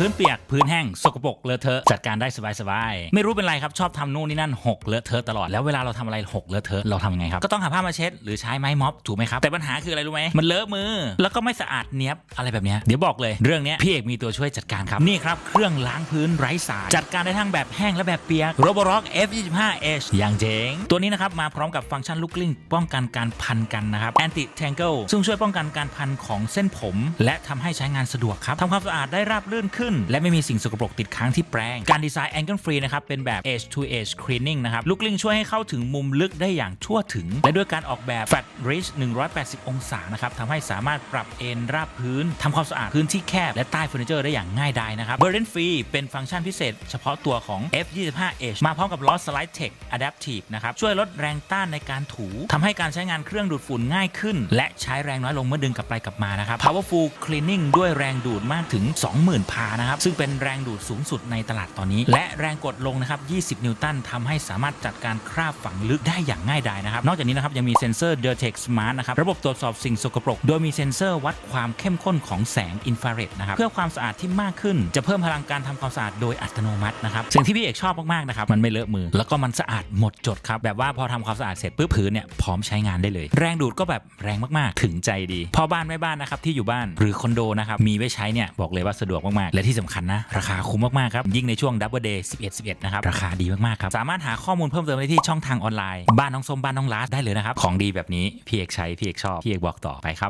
พื้นเปียกพื้นแห้งสกปรกเลอะเทอะจัดการได้สบายๆไม่รู้เป็นไรครับชอบทำนู่นนี่นั่นหกเลอะเทอะตลอดแล้วเวลาเราทำอะไรหกเลอะเทอะเราทำยังไงครับก็ต้องหาผ้ามาเช็ดหรือใช้ไม้ม็อบถูกไหมครับแต่ปัญหาคืออะไรรู้ไหมมันเลอะมือ แล้วก็ไม่สะอาดเนี้ยบอะไรแบบเนี้ยเดี๋ยวบอกเลยเรื่องเนี้ยพี่เอกมีตัวช่วยจัดการครับนี่ครับเครื่องล้างพื้นไร้สารจัดการได้ทั้งแบบแห้งและแบบเปียก Roborock F25H อย่างเจ๋งตัวนี้นะครับมาพร้อมกับฟังก์ชันลูกกลิ้งป้องกันการพันกันนะครับ Anti Tangle ซึ่งช่วยป้องกันการพันของเส้นผม และทำให้ใช้งานสะดวกครับทำความสะอาดได้ราบรื่นขึ้นและไม่มีสิ่งสกปรกติดค้างที่แปรงการดีไซน์ Angle Free นะครับเป็นแบบ Edge to Edge Cleaning นะครับลูกกลิ้งช่วยให้เข้าถึงมุมลึกได้อย่างทั่วถึง และด้วยการออกแบบ Flat Reach 180 องศานะครับทำให้สามารถปรับเอนราบพื้นทำความสะอาดพื้นที่แคบและใต้เฟอร์นิเจอร์ได้อย่างง่ายดายนะครับ Burden Free เป็นฟังก์ชันพิเศษเฉพาะตัวของ F25H มาพร้อมกับ Loss Slide Tech Adaptive นะครับช่วยลดแรงต้านในการถูทำให้การใช้งานเครื่องดูดฝุ่นง่ายขึ้น และใช้แรงน้อยลงเมื่อดึงกลับไปกลับมานะครับ Powerful Cleaning ด้วยแรงดูดมากถึง 20,000 พานะครับ ซึ่งเป็นแรงดูดสูงสุดในตลาดตอนนี้ และแรงกดลงนะครับ 20 นิวตันทำให้สามารถจัดการคราบฝังลึกได้อย่างง่ายดายนะครับ นอกจากนี้นะครับยังมีเซ็นเซอร์ d e r t e x Smart นะครับ ระบบตรวจสอบสิ่งสกปรก โดยมีเซ็นเซอร์วัดความเข้มข้นของแสงอินฟราเรดนะครับ เพื่อความสะอาดที่มากขึ้น จะเพิ่มพลังการทำความสะอาดโดยอัตโนมัตินะครับ สิ่งที่พี่เอกชอบมากๆนะครับ มันไม่เลอะมือ แล้วก็มันสะอาดหมดจดครับ แบบว่าพอทำความสะอาดเสร็จปุ๊บพื้นเนี่ยพร้อมใช้งานได้เลย แรงดูดก็แบบแรงมากๆ ถึงใจดี พอบ้านแม่บ้านนะครับที่อยู่บ้านหรือคอนโดนะครับมีไว้ใช้เนี่ยบอกเลยว่าสะดวกมากๆและที่สำคัญนะ ราคาคุ้มมาก ๆ ครับ ยิ่งในช่วงดับเบิลเดย์11 11 นะครับ ราคาดีมาก ๆ ครับ สามารถหาข้อมูลเพิ่มเติมได้ที่ช่องทางออนไลน์ บ้านน้องส้มบ้านน้องลาสได้เลยนะครับ ของดีแบบนี้พี่เอกใช้พี่เอกชอบพี่เอกบอกต่อไปครับ